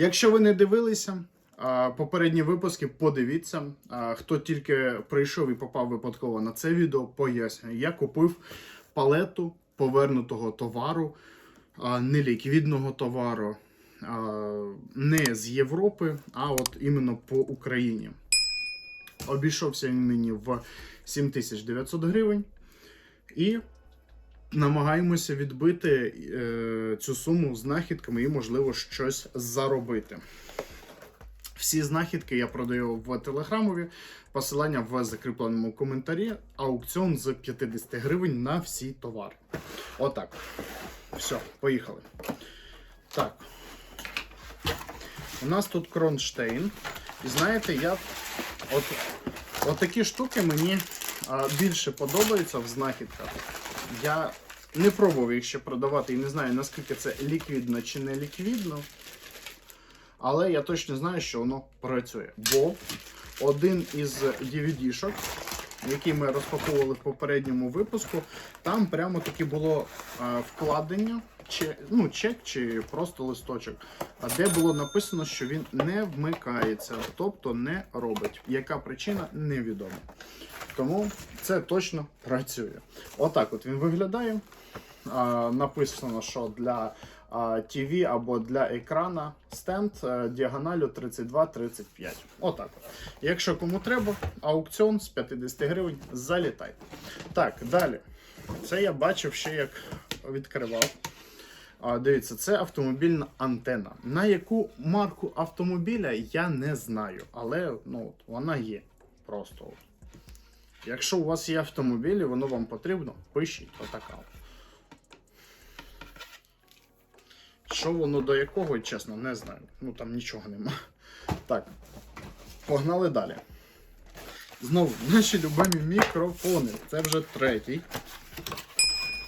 Якщо ви не дивилися попередні випуски, подивіться. Хто тільки прийшов і попав випадково на це відео, пояснюю. Я купив палету повернутого товару, неліквідного товару, не з Європи, а от іменно по Україні. Обійшовся він мені в 7900 гривень. І намагаємося відбити е, цю суму знахідками і, можливо, щось заробити. Всі знахідки я продаю в телеграмові. Посилання в закріпленому коментарі. Аукціон з 50 гривень на всі товари. Отак. Все, поїхали. Так. У нас тут кронштейн. І знаєте, я от, от такі штуки мені а, більше подобаються в знахідках. Я не пробував їх ще продавати і не знаю, наскільки це ліквідно чи не ліквідно. Але я точно знаю, що воно працює. Бо один із DVD-шок, який ми розпаковували в попередньому випуску, там прямо таки було е, вкладення, чи, ну, чек чи просто листочок, де було написано, що він не вмикається, тобто не робить. Яка причина невідома. Тому це точно працює. Отак от він виглядає. А, написано, що для TV або для екрана стенд е, діагоналю 32-35. Отак. от. Якщо кому треба, аукціон з 50 гривень залітайте. Так, далі. Це я бачив ще як відкривав. А, дивіться, це автомобільна антена. На яку марку автомобіля я не знаю, але ну, вона є. Просто. Якщо у вас є автомобіль і воно вам потрібно, пишіть отака. Що воно до якого, чесно, не знаю. Ну там нічого нема. Так, погнали далі. Знову, наші любимі мікрофони. Це вже третій.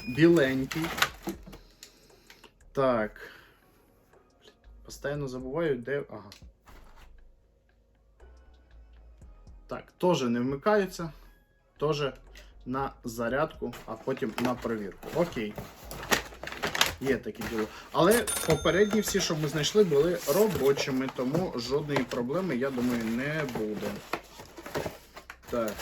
Біленький. Так. Постійно забуваю, де. Ага. Так, теж не вмикаються. Теж на зарядку, а потім на перевірку. Окей. Є таке діло. Але попередні всі, що ми знайшли, були робочими, тому жодної проблеми, я думаю, не буде. Так.